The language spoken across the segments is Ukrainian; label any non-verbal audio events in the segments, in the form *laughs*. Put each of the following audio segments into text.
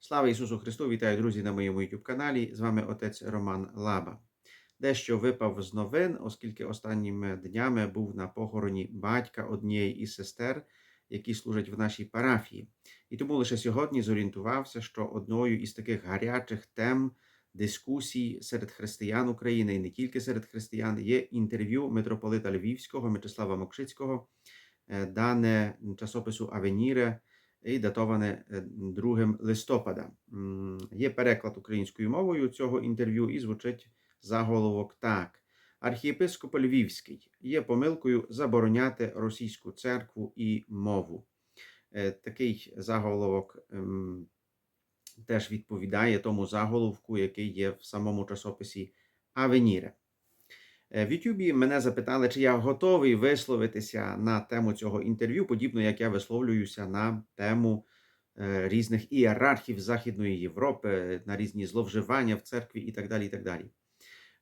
Слава Ісусу Христу! Вітаю, друзі, на моєму YouTube каналі. З вами отець Роман Лаба. Дещо випав з новин, оскільки останніми днями був на похороні батька однієї із сестер, які служать в нашій парафії. І тому лише сьогодні зорієнтувався, що одною із таких гарячих тем дискусій серед християн України і не тільки серед християн є інтерв'ю митрополита Львівського Мечислава Мокшицького, е, дане часопису Авеніре і датоване е, 2 листопада. Є переклад українською мовою цього інтерв'ю і звучить заголовок так. Архієпископ Львівський є помилкою забороняти російську церкву і мову. Е, Такий заголовок ем, теж відповідає тому заголовку, який є в самому часописі Авеніре. Е, В Ютубі мене запитали, чи я готовий висловитися на тему цього інтерв'ю, подібно як я висловлююся на тему е, різних ієрархів Західної Європи, на різні зловживання в церкві і так далі. І так далі.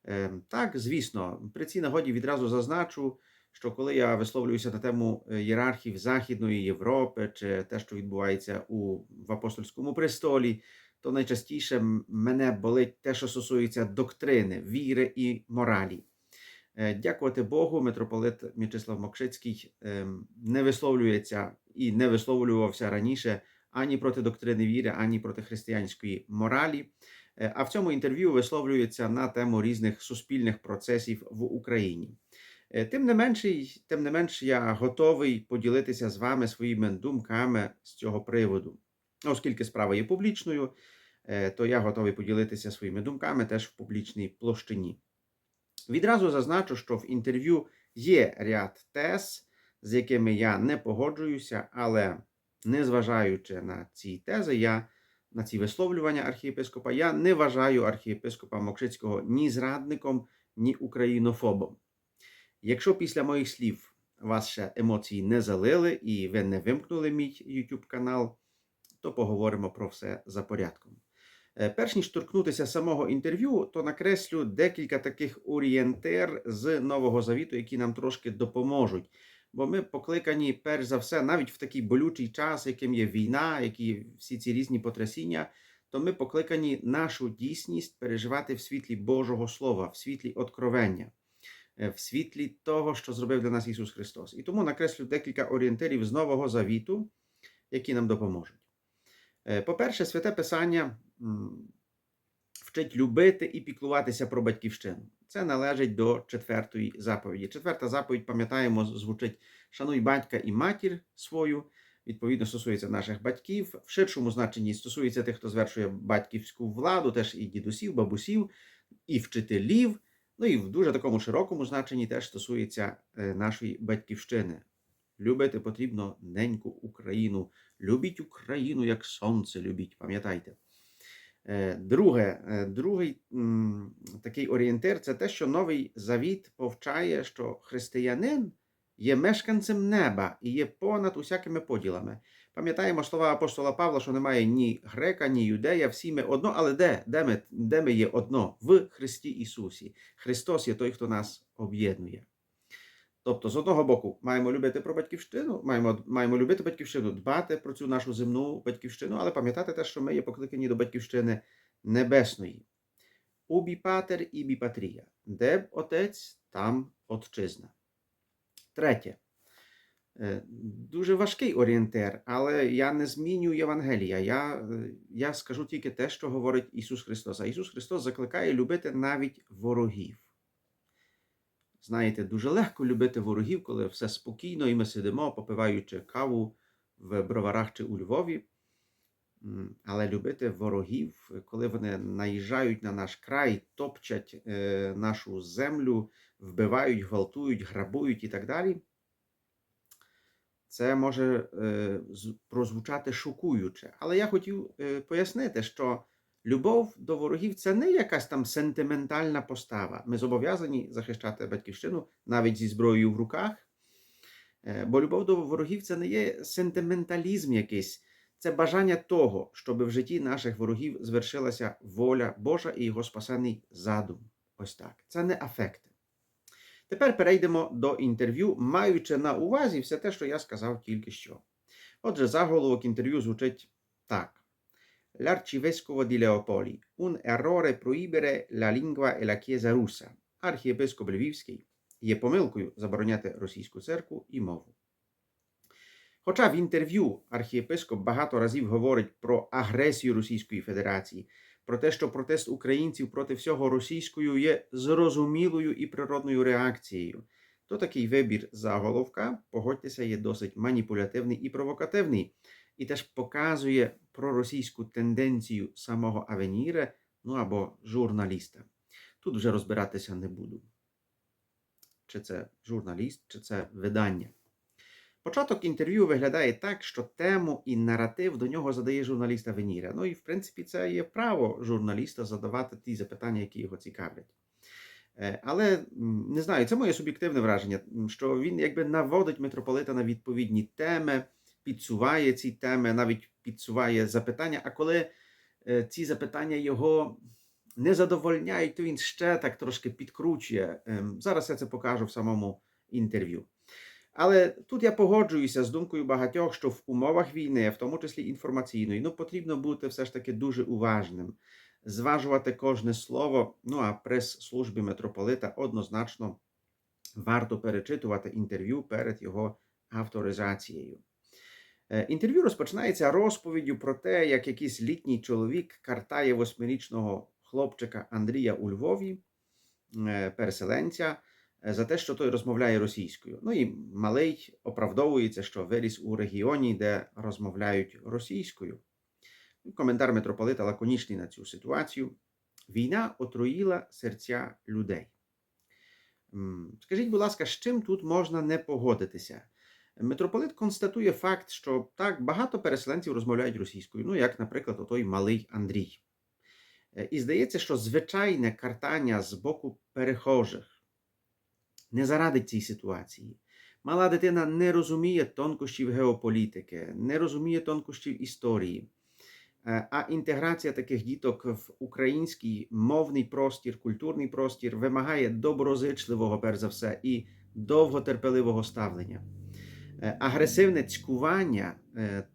Е, Так, звісно, при цій нагоді відразу зазначу, що коли я висловлююся на тему ієрархів Західної Європи чи те, що відбувається у, в апостольському престолі, то найчастіше мене болить те, що стосується доктрини, віри і моралі. Е, Дякувати Богу, митрополит М'ячеслав Мокшицький ем, не висловлюється і не висловлювався раніше ані проти доктрини віри, ані проти християнської моралі. Е, А в цьому інтерв'ю висловлюється на тему різних суспільних процесів в Україні. Е, Тим не менше, тим не менш, я готовий поділитися з вами своїми думками з цього приводу. Оскільки справа є публічною, то я готовий поділитися своїми думками теж в публічній площині. Відразу зазначу, що в інтерв'ю є ряд тез, з якими я не погоджуюся, але незважаючи на ці тези, я на ці висловлювання архієпископа, я не вважаю архієпископа Мокшицького ні зрадником, ні українофобом. Якщо після моїх слів вас ще емоції не залили і ви не вимкнули мій YouTube канал, то поговоримо про все за порядком. Е, Перш ніж торкнутися самого інтерв'ю, то накреслю декілька таких орієнтир з Нового Завіту, які нам трошки допоможуть. Бо ми покликані, перш за все, навіть в такий болючий час, яким є війна, які всі ці різні потрясіння, то ми покликані нашу дійсність переживати в світлі Божого Слова, в світлі откровення, е, в світлі того, що зробив для нас Ісус Христос. І тому накреслю декілька орієнтирів з Нового Завіту, які нам допоможуть. Е, По-перше, святе Писання вчить любити і піклуватися про батьківщину. Це належить до четвертої заповіді. Четверта заповідь, пам'ятаємо, звучить шануй батька і матір свою. Відповідно, стосується наших батьків. В ширшому значенні стосується тих, хто звершує батьківську владу, теж і дідусів, бабусів, і вчителів. Ну і в дуже такому широкому значенні теж стосується е, нашої батьківщини. Любити потрібно неньку Україну. Любіть Україну, як сонце любіть, пам'ятайте. Е, Друге, е, другий такий орієнтир це те, що Новий Завіт повчає, що християнин є мешканцем неба і є понад усякими поділами. Пам'ятаємо слова апостола Павла, що немає ні грека, ні юдея, всі ми одно, але де? Де ми, де ми є одно? В Христі Ісусі. Христос є той, хто нас об'єднує. Тобто, з одного боку, маємо любити про батьківщину, маємо, маємо любити батьківщину, дбати про цю нашу земну батьківщину, але пам'ятати те, що ми є покликані до батьківщини небесної. Убі патер і бі патрія. Де б отець, там отчизна. Третє. Е, Дуже важкий орієнтир, але я не змінюю Євангелія. Я, е, я скажу тільки те, що говорить Ісус Христос. А Ісус Христос закликає любити навіть ворогів. Знаєте, дуже легко любити ворогів, коли все спокійно, і ми сидимо, попиваючи каву в броварах чи у Львові. Але любити ворогів, коли вони наїжджають на наш край, топчать е, нашу землю, вбивають, гвалтують, грабують і так далі. Це може е, прозвучати шокуюче. Але я хотів е, пояснити, що любов до ворогів це не якась там сентиментальна постава. Ми зобов'язані захищати батьківщину навіть зі зброєю в руках. Е, Бо любов до ворогів це не є сентименталізм якийсь, це бажання того, щоб в житті наших ворогів звершилася воля Божа і його спасений задум. Ось так. Це не афекти. Тепер перейдемо до інтерв'ю, маючи на увазі все те, що я сказав тільки що. Отже, заголовок інтерв'ю звучить так: l'arcivescovo di Leopoli, un errore proibere la lingua e la chiesa russa. Архієпископ Львівський є помилкою забороняти російську церкву і мову. Хоча в інтерв'ю архієпископ багато разів говорить про агресію Російської Федерації, про те, що протест українців проти всього російською є зрозумілою і природною реакцією, то такий вибір заголовка, погодьтеся, є досить маніпулятивний і провокативний, і теж показує проросійську тенденцію самого Авеніре, ну або журналіста. Тут вже розбиратися не буду. Чи це журналіст, чи це видання. Початок інтерв'ю виглядає так, що тему і наратив до нього задає журналіст Авеніра. Ну і в принципі це є право журналіста задавати ті запитання, які його цікавлять. Але не знаю, це моє суб'єктивне враження, що він якби наводить митрополита на відповідні теми, підсуває ці теми, навіть підсуває запитання. А коли е, ці запитання його не задовольняють, то він ще так трошки підкручує. Ем, Зараз я це покажу в самому інтерв'ю. Але тут я погоджуюся з думкою багатьох, що в умовах війни, в тому числі інформаційної, ну потрібно бути все ж таки дуже уважним, зважувати кожне слово. Ну а прес-службі митрополита однозначно варто перечитувати інтерв'ю перед його авторизацією. Е, Інтерв'ю розпочинається розповіддю про те, як якийсь літній чоловік картає восьмирічного хлопчика Андрія у Львові, е, переселенця, е, за те, що той розмовляє російською. Ну і малий оправдовується, що виріс у регіоні, де розмовляють російською. Коментар митрополита лаконічний на цю ситуацію. Війна отруїла серця людей. Скажіть, будь ласка, з чим тут можна не погодитися? Митрополит констатує факт, що так багато переселенців розмовляють російською, ну як, наприклад, отой малий Андрій. Е, І здається, що звичайне картання з боку перехожих не зарадить цій ситуації. Мала дитина не розуміє тонкощів геополітики, не розуміє тонкощів історії. Е, А інтеграція таких діток в український мовний простір, культурний простір вимагає доброзичливого, перш за все, і довготерпеливого ставлення. Е, Агресивне цькування е,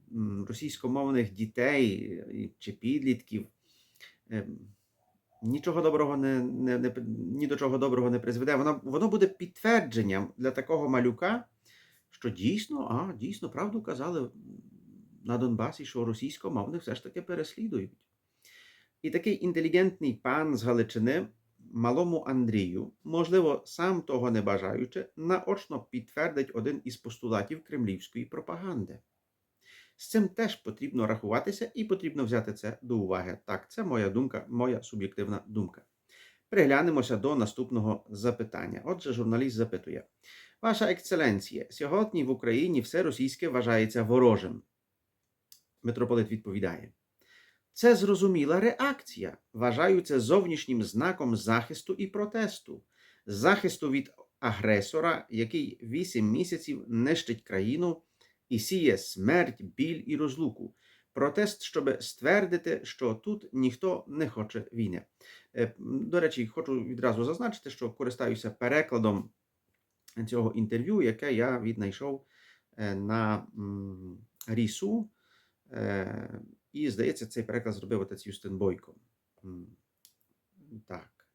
російськомовних дітей е, чи підлітків нічого доброго не, не, не ні до чого доброго не призведе. Воно, воно буде підтвердженням для такого малюка, що дійсно, а, дійсно, правду казали на Донбасі, що російськомовних все ж таки переслідують. І такий інтелігентний пан з Галичини, малому Андрію, можливо, сам того не бажаючи, наочно підтвердить один із постулатів кремлівської пропаганди. З цим теж потрібно рахуватися і потрібно взяти це до уваги. Так, це моя думка, моя суб'єктивна думка. Приглянемося до наступного запитання. Отже, журналіст запитує: Ваша ексцеленція, сьогодні в Україні все російське вважається ворожим. Митрополит відповідає: Це зрозуміла реакція. Вважаю це зовнішнім знаком захисту і протесту, захисту від агресора, який вісім місяців нищить країну і сіє смерть, біль і розлуку. Протест, щоб ствердити, що тут ніхто не хоче війни. Е, До речі, хочу відразу зазначити, що користаюся перекладом цього інтерв'ю, яке я віднайшов е, на Рісу. І, здається, цей переклад зробив отець Юстин Бойко. Так.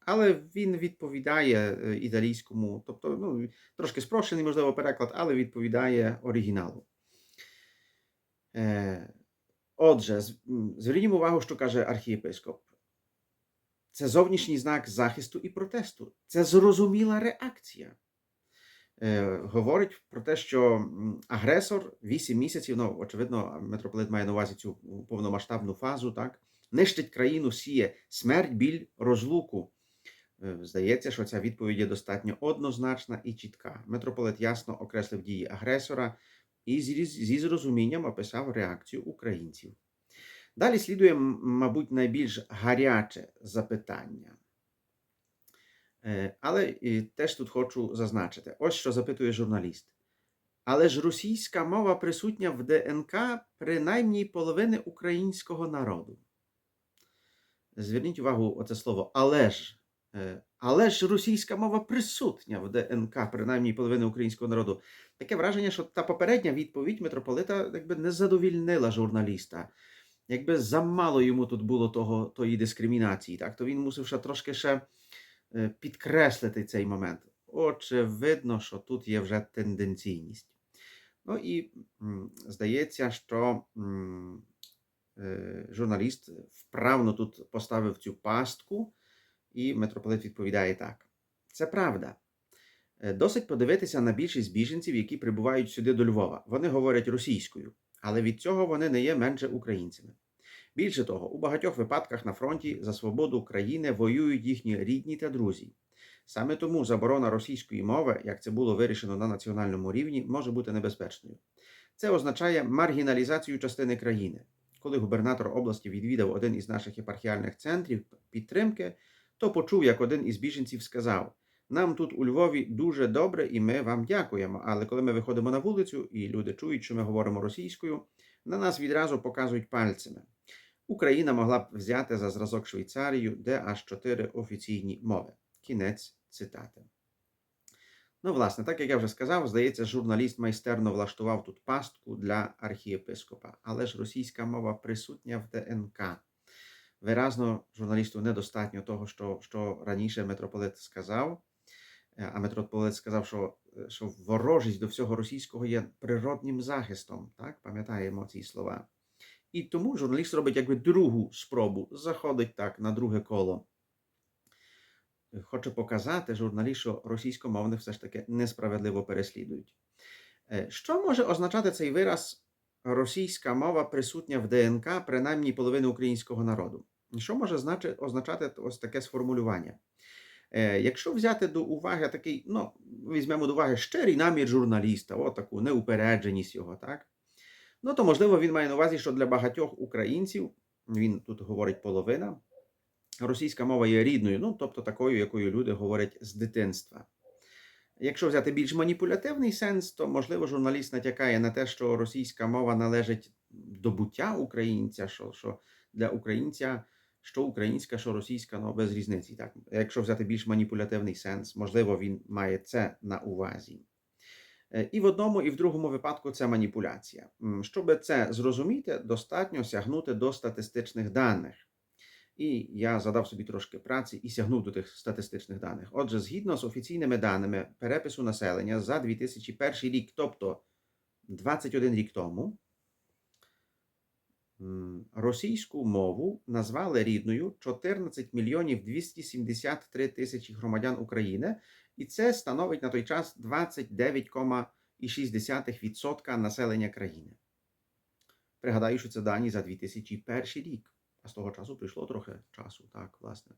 Але він відповідає е, італійському, тобто, ну, трошки спрощений, можливо, переклад, але відповідає оригіналу. Е, Отже, з- м, звернімо увагу, що каже архієпископ. Це зовнішній знак захисту і протесту. Це зрозуміла реакція. Е, говорить про те, що агресор 8 місяців, ну, очевидно, митрополит має на увазі цю повномасштабну фазу, так, нищить країну, сіє смерть, біль, розлуку. Е, Здається, що ця відповідь є достатньо однозначна і чітка. Митрополит ясно окреслив дії агресора і зі, зі зрозумінням описав реакцію українців. Далі слідує, мабуть, найбільш гаряче запитання. Е, Але теж тут хочу зазначити: ось що запитує журналіст. Але ж російська мова присутня в ДНК принаймні половини українського народу. Зверніть увагу, оце слово але ж. Е, Але ж російська мова присутня в ДНК, принаймні половини українського народу. Таке враження, що та попередня відповідь митрополита якби не задовільнила журналіста. якби замало йому тут було того, тої дискримінації, так, то він мусив ще трошки ще підкреслити цей момент. Очевидно, що тут є вже тенденційність. Ну і здається, що е, журналіст вправно тут поставив цю пастку, і митрополит відповідає так: це правда. Е, Досить подивитися на більшість біженців, які прибувають сюди до Львова. Вони говорять російською, але від цього вони не є менше українцями. Більше того, у багатьох випадках на фронті за свободу країни воюють їхні рідні та друзі. Саме тому заборона російської мови, як це було вирішено на національному рівні, може бути небезпечною. Це означає маргіналізацію частини країни. Коли губернатор області відвідав один із наших єпархіальних центрів підтримки, то почув, як один із біженців сказав: Нам тут у Львові дуже добре, і ми вам дякуємо. Але коли ми виходимо на вулицю і люди чують, що ми говоримо російською, на нас відразу показують пальцями. Україна могла б взяти за зразок Швейцарію, де аж чотири офіційні мови. Кінець цитати. Ну, власне, так як я вже сказав, здається, журналіст майстерно влаштував тут пастку для архієпископа, але ж російська мова присутня в ДНК. Виразно, журналісту недостатньо того, що, що раніше митрополит сказав. Е, А митрополит сказав, що, е, що ворожість до всього російського є природнім захистом. Так? Пам'ятаємо ці слова. І тому журналіст робить якби другу спробу, заходить так на друге коло. Хоче показати журналіст, що російськомовних все ж таки несправедливо переслідують. Е, Що може означати цей вираз російська мова присутня в ДНК принаймні половини українського народу? Що може означати ось таке сформулювання? Е, Якщо взяти до уваги такий, ну, візьмемо до уваги щирий намір журналіста, от таку неупередженість його, так? Ну, то можливо він має на увазі, що для багатьох українців, він тут говорить половина, російська мова є рідною, ну тобто такою, якою люди говорять з дитинства. Якщо взяти більш маніпулятивний сенс, то можливо журналіст натякає на те, що російська мова належить до буття українця, що, що для українця що українська, що російська, ну без різниці. Так, якщо взяти більш маніпулятивний сенс, можливо, він має це на увазі. Е, І в одному, і в другому випадку це маніпуляція. Щоб це зрозуміти, достатньо сягнути до статистичних даних. І я задав собі трошки праці і сягнув до тих статистичних даних. Отже, згідно з офіційними даними перепису населення за 2001 рік, тобто 21 рік тому, російську мову назвали рідною 14 мільйонів 273 тисячі громадян України, і це становить на той час 29,6% населення країни. Пригадаю, що це дані за 2001 рік, а з того часу прийшло трохи часу, так, власне.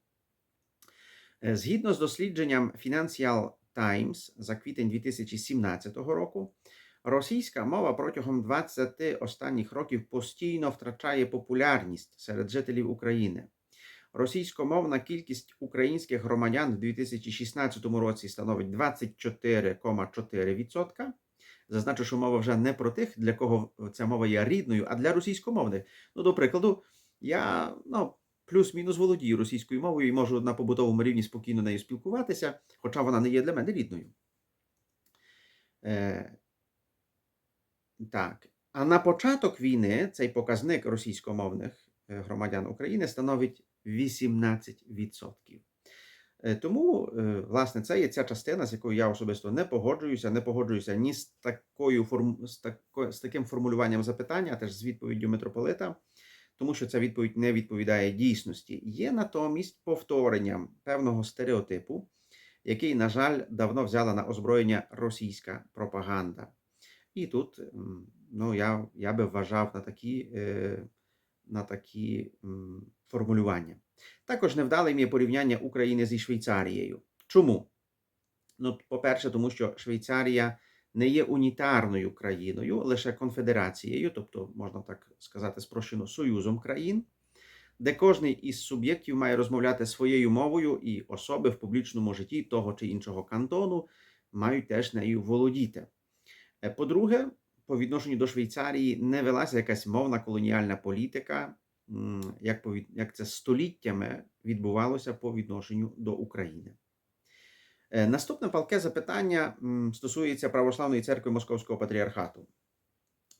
Е, Згідно з дослідженням Financial Times за квітень 2017 року, російська мова протягом 20 останніх років постійно втрачає популярність серед жителів України. Російськомовна кількість українських громадян в 2016 році становить 24,4%. Зазначу, що мова вже не про тих, для кого ця мова є рідною, а для російськомовних. Ну, до прикладу, я ну, плюс-мінус володію російською мовою і можу на побутовому рівні спокійно нею спілкуватися, хоча вона не є для мене рідною. Так. А на початок війни цей показник російськомовних е, громадян України становить 18%. Е, Тому, е, власне, це є ця частина, з якою я особисто не погоджуюся, не погоджуюся ні з, такою з, тако... з таким формулюванням запитання, а теж з відповіддю митрополита, тому що ця відповідь не відповідає дійсності. Є натомість повторенням певного стереотипу, який, на жаль, давно взяла на озброєння російська пропаганда. І тут ну, я, я би вважав на такі, е, на такі формулювання. Також невдалим є порівняння України зі Швейцарією. Чому? Ну, по-перше, тому що Швейцарія не є унітарною країною, лише конфедерацією, тобто, можна так сказати, спрощено союзом країн, де кожний із суб'єктів має розмовляти своєю мовою, і особи в публічному житті того чи іншого кантону мають теж нею володіти. Е, По-друге, по відношенню до Швейцарії не велася якась мовна колоніальна політика, як, як це століттями відбувалося по відношенню до України. Е, Наступне палке запитання стосується Православної церкви Московського патріархату.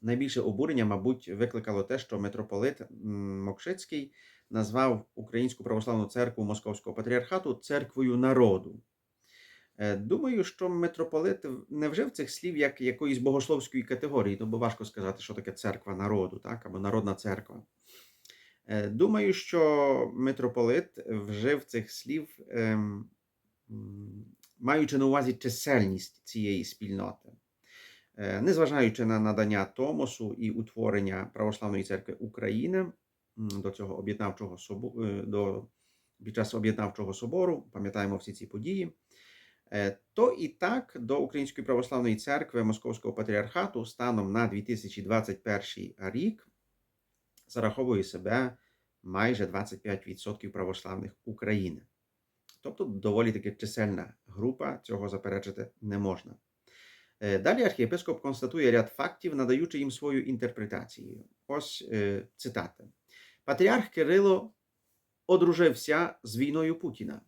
Найбільше обурення, мабуть, викликало те, що митрополит Мокшицький назвав Українську православну церкву Московського патріархату церквою народу. Е, Думаю, що митрополит не вжив цих слів як якоїсь богословської категорії, ну бо важко сказати, що таке церква народу, так, або народна церква. Е, Думаю, що митрополит вжив цих слів, ем, маючи на увазі чисельність цієї спільноти. Е, Незважаючи на надання Томосу і утворення Православної церкви України до цього об'єднавчого собору, до під час об'єднавчого собору, пам'ятаємо всі ці події, то і так до Української православної церкви Московського патріархату станом на 2021 рік зараховує себе майже 25% православних України. Тобто доволі таки чисельна група, цього заперечити не можна. Е, Далі архієпископ констатує ряд фактів, надаючи їм свою інтерпретацію. Ось е, цитати. Патріарх Кирило одружився з війною Путіна.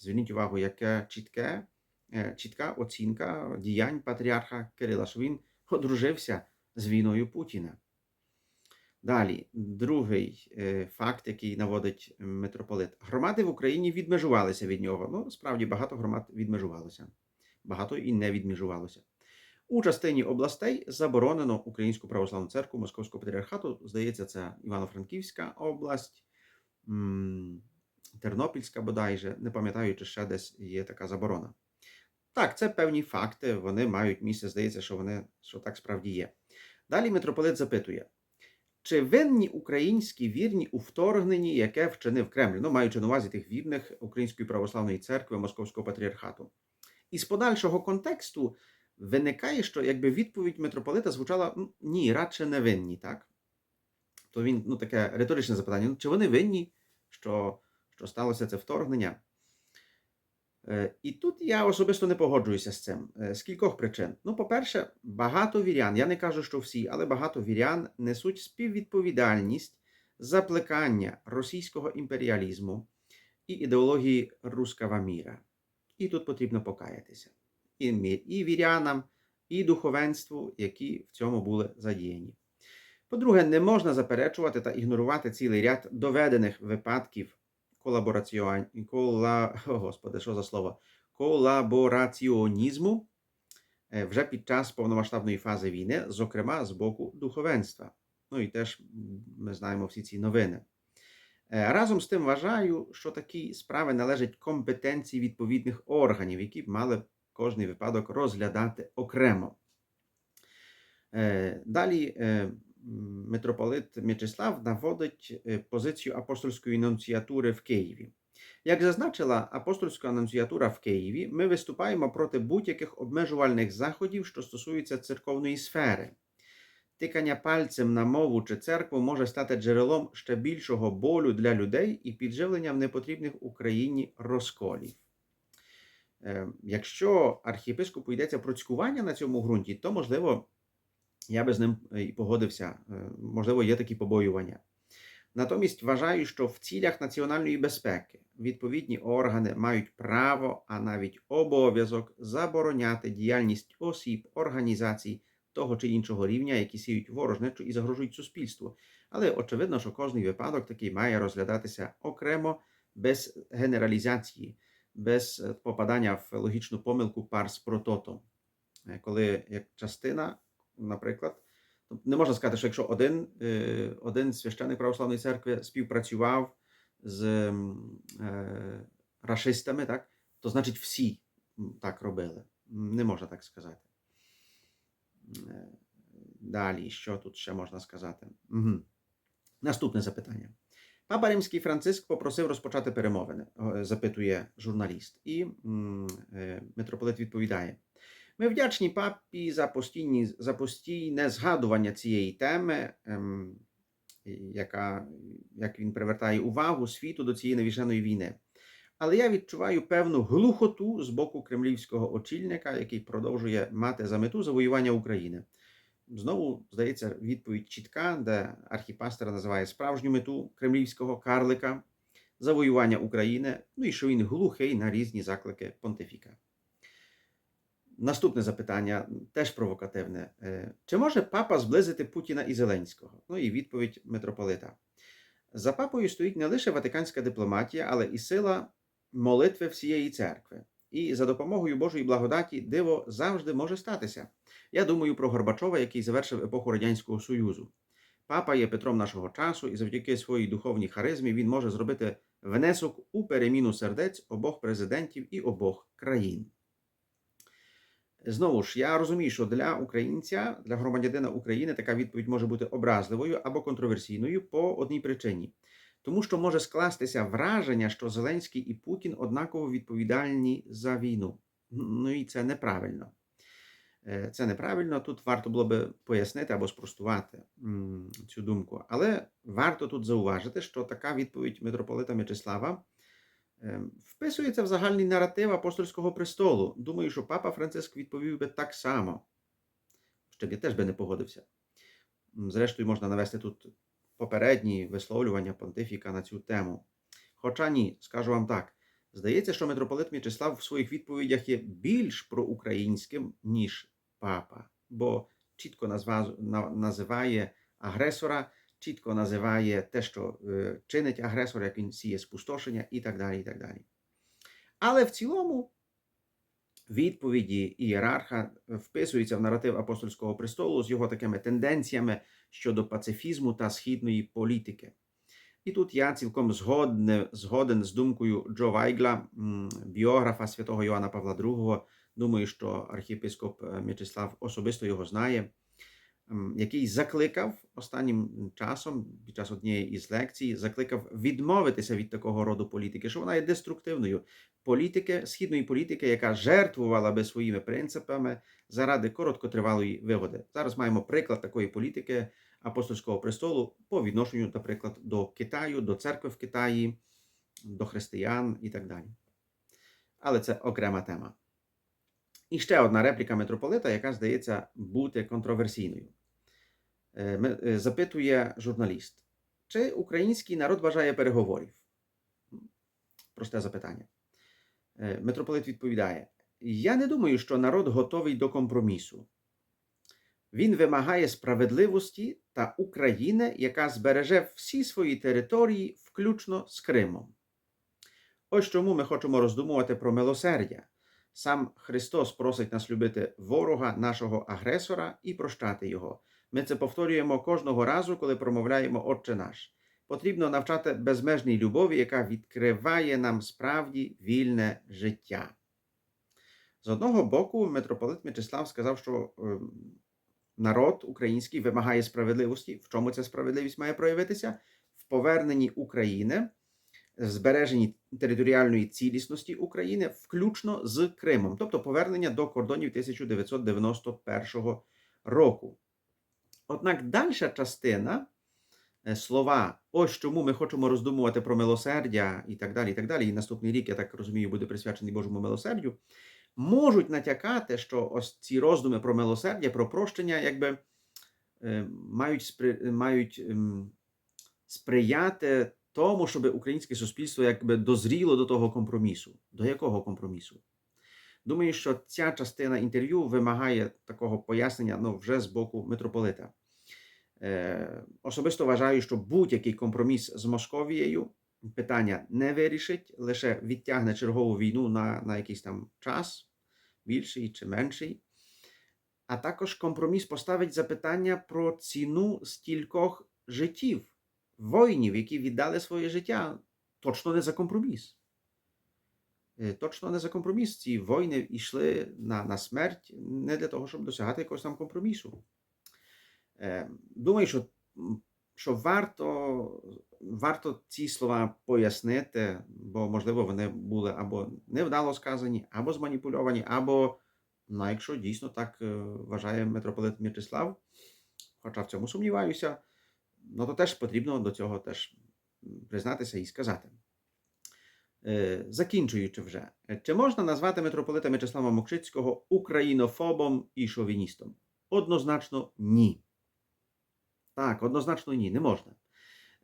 Зверніть увагу, яка чітке, е, чітка оцінка діянь патріарха Кирила, що він одружився з війною Путіна. Далі, другий е, факт, який наводить митрополит. Громади в Україні відмежувалися від нього. Ну, справді, багато громад відмежувалося, багато і не відмежувалося. У частині областей заборонено Українську православну церкву Московського патріархату. Здається, це Івано-Франківська область, Тернопільська бодайже. Не пам'ятаю, чи ще десь є така заборона. Так, це певні факти, вони мають місце, здається, що вони що так справді є. Далі митрополит запитує: чи винні українські вірні у вторгненні, яке вчинив Кремль, ну маючи на увазі тих вірних Української православної церкви Московського патріархату? І з подальшого контексту виникає, що якби відповідь митрополита звучала «Ну, ні, радше не винні, так? То він ну, таке риторичне запитання: ну, чи вони винні, що, що сталося це вторгнення? Е, І тут я особисто не погоджуюся з цим. Е, З кількох причин. Ну, по-перше, багато вірян, я не кажу, що всі, але багато вірян несуть співвідповідальність за плекання російського імперіалізму і ідеології рускава міра. І тут потрібно покаятися. І, мі- і вірянам, і духовенству, які в цьому були задіяні. По-друге, не можна заперечувати та ігнорувати цілий ряд доведених випадків колабораціон... кола... *laughs* Господи, що за слово? колабораціонізму е, вже під час повномасштабної фази війни, зокрема з боку духовенства. Ну і теж ми знаємо всі ці новини. Е, Разом з тим вважаю, що такі справи належать компетенції відповідних органів, які б мали кожний випадок розглядати окремо. Е, Далі митрополит М'ячеслав наводить е, позицію апостольської нунціатури в Києві. Як зазначила апостольська нунціатура в Києві, ми виступаємо проти будь-яких обмежувальних заходів, що стосуються церковної сфери. Тикання пальцем на мову чи церкву може стати джерелом ще більшого болю для людей і підживленням непотрібних Україні розколів. Е, Якщо архієпископу йдеться про цькування на цьому ґрунті, то можливо я би з ним е, і погодився. Е, Можливо, є такі побоювання. Натомість вважаю, що в цілях національної безпеки відповідні органи мають право, а навіть обов'язок забороняти діяльність осіб, організацій того чи іншого рівня, які сіють ворожнечу і загрожують суспільству. Але очевидно, що кожний випадок такий має розглядатися окремо без генералізації, без е, попадання в логічну помилку парс протото. Е, Коли як частина, наприклад, ну, не можна сказати, що якщо один, е, один священник православної церкви співпрацював з е, рашистами, так, то значить всі так робили. Не можна так сказати. Е, Далі, що тут ще можна сказати? Угу. Наступне запитання. Папа Римський Франциск попросив розпочати перемовини, запитує журналіст. І е, митрополит відповідає: Ми вдячні папі за, постійні, за постійне згадування цієї теми, ем, яка, як він привертає увагу світу до цієї навіженої війни. Але я відчуваю певну глухоту з боку кремлівського очільника, який продовжує мати за мету завоювання України. Знову здається відповідь чітка, де архіпастер називає справжню мету кремлівського карлика завоювання України, ну і що він глухий на різні заклики понтифіка. Наступне запитання теж провокативне. Е, Чи може папа зблизити Путіна і Зеленського? Ну і відповідь митрополита. За папою стоїть не лише ватиканська дипломатія, але і сила молитви всієї церкви. І за допомогою Божої благодаті диво завжди може статися. Я думаю про Горбачова, який завершив епоху Радянського Союзу. Папа є Петром нашого часу, і завдяки своїй духовній харизмі він може зробити внесок у переміну сердець обох президентів і обох країн. Знову ж, я розумію, що для українця, для громадянина України така відповідь може бути образливою або контроверсійною по одній причині. Тому що може скластися враження, що Зеленський і Путін однаково відповідальні за війну. Ну і це неправильно. Е, Це неправильно. Тут варто було би пояснити або спростувати цю думку. Але варто тут зауважити, що така відповідь митрополита Мечислава е, вписується в загальний наратив апостольського престолу. Думаю, що папа Франциск відповів би так само. Ще я теж би не погодився. Зрештою, можна навести тут попередні висловлювання понтифіка на цю тему. Хоча ні, скажу вам так. Здається, що митрополит М'ячеслав в своїх відповідях є більш проукраїнським, ніж папа, бо чітко назва, називає агресора, чітко називає те, що е, чинить агресор, як він сіє спустошення, і так далі. і так далі. Але в цілому відповіді ієрарха вписуються в наратив апостольського престолу з його такими тенденціями щодо пацифізму та східної політики. І тут я цілком згодне, згоден з думкою Джо Вайгла, біографа святого Йоанна Павла II. Думаю, що архієпископ е, М'ячеслав особисто його знає, який закликав останнім часом, під час однієї із лекцій, закликав відмовитися від такого роду політики, що вона є деструктивною політики, східної політики, яка жертвувала би своїми принципами заради короткотривалої вигоди. Зараз маємо приклад такої політики апостольського престолу по відношенню, наприклад, до Китаю, до церкви в Китаї, до християн і так далі. Але це окрема тема. І ще одна репліка митрополита, яка здається бути контроверсійною. Е, е, Запитує журналіст, чи український народ бажає переговорів? Просте запитання. Е, Митрополит відповідає: Я не думаю, що народ готовий до компромісу. Він вимагає справедливості та України, яка збереже всі свої території, включно з Кримом. Ось чому ми хочемо роздумувати про милосердя. Сам Христос просить нас любити ворога, нашого агресора і прощати його. Ми це повторюємо кожного разу, коли промовляємо Отче наш. Потрібно навчати безмежній любові, яка відкриває нам справді вільне життя. З одного боку, митрополит Мячеслав сказав, що ем, народ український вимагає справедливості. В чому ця справедливість має проявитися? В поверненні України, збереженні територіальної цілісності України, включно з Кримом, тобто повернення до кордонів 1991 року. Однак дальша частина е, слова, ось чому ми хочемо роздумувати про милосердя і так далі. І так далі. І наступний рік, я так розумію, буде присвячений Божому милосердю, можуть натякати, що ось ці роздуми про милосердя, про прощення, якби е, мають, спри, мають ем, сприяти тому, щоб українське суспільство якби дозріло до того компромісу. До якого компромісу? Думаю, що ця частина інтерв'ю вимагає такого пояснення ну, вже з боку митрополита. Е, особисто вважаю, що будь-який компроміс з Московією питання не вирішить, лише відтягне чергову війну на, на якийсь там час, більший чи менший. А також компроміс поставить запитання про ціну стількох життів, воїнів, які віддали своє життя. Точно не за компроміс. Е, Точно не за компроміс. Ці воїни йшли на, на смерть не для того, щоб досягати якогось там компромісу. Е, Думаю, що, що варто, варто ці слова пояснити, бо, можливо, вони були або невдало сказані, або зманіпульовані, або, ну, якщо дійсно так е, вважає митрополит М'ячеслав, хоча в цьому сумніваюся, ну то теж потрібно до цього теж признатися і сказати. Е, Закінчуючи вже, чи можна назвати митрополита Мячеслава Мокшицького українофобом і шовіністом? Однозначно ні. Так, однозначно ні, не можна.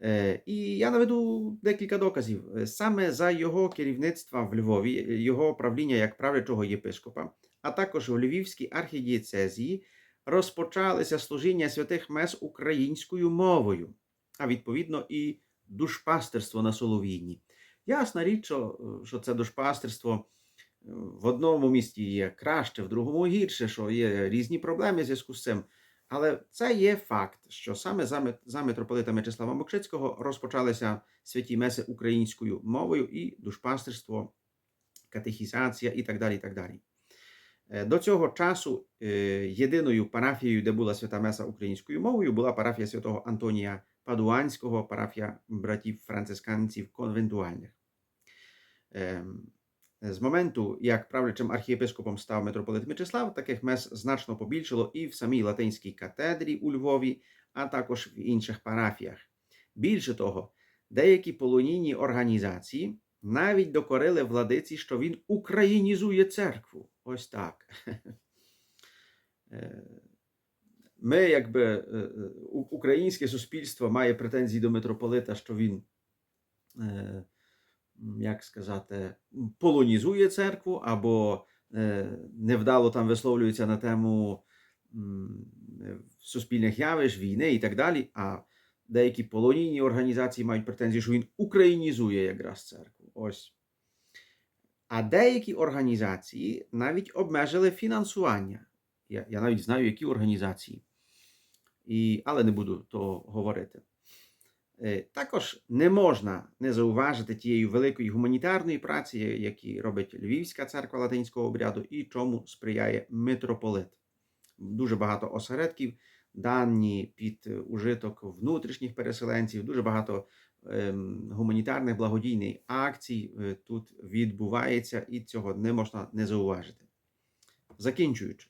Е, І я наведу декілька доказів. Е, Саме за його керівництва в Львові, е, його правління як правлячого єпископа, а також в Львівській архідієцезії розпочалися служіння святих мес українською мовою, а відповідно і душпастерство на Солов'їні. Ясна річ, що, що це душпастерство е, в одному місті є краще, в другому гірше, що є різні проблеми в зв'язку з цим. Але це є факт, що саме за, мит- за митрополита Мечислава Мокшицького розпочалися святі меси українською мовою і душпастерство, катехізація і так далі. І так далі. Е, До цього часу е, єдиною парафією, де була свята меса українською мовою, була парафія святого Антонія Падуанського, парафія братів францисканців конвентуальних. З моменту, як правлячим архієпископом став митрополит Мечислав, таких мес значно побільшало і в самій латинській катедрі у Львові, а також в інших парафіях. Більше того, деякі полонійні організації навіть докорили владиці, що він українізує церкву. Ось так. *laughs* Е, Ми, якби е, е, українське суспільство має претензії до митрополита, що він, як сказати, полонізує церкву або е, невдало там висловлюється на тему е, суспільних явищ, війни і так далі. А деякі полонійні організації мають претензії, що він українізує якраз церкву. Ось. А деякі організації навіть обмежили фінансування. Я, я навіть знаю, які організації. І, але не буду то говорити. Е, Також не можна не зауважити тієї великої гуманітарної праці, які робить Львівська церква латинського обряду, і чому сприяє митрополит. Дуже багато осередків, дані під е, ужиток внутрішніх переселенців, дуже багато ем, гуманітарних благодійних акцій е, тут відбувається, і цього не можна не зауважити. Закінчуючи,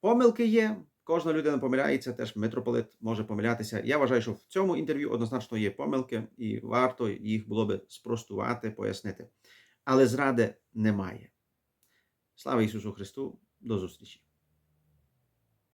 помилки є. Кожна людина помиляється, теж митрополит може помилятися. Я вважаю, що в цьому інтерв'ю однозначно є помилки, і варто їх було би спростувати, пояснити. Але зради немає. Слава Ісусу Христу! До зустрічі!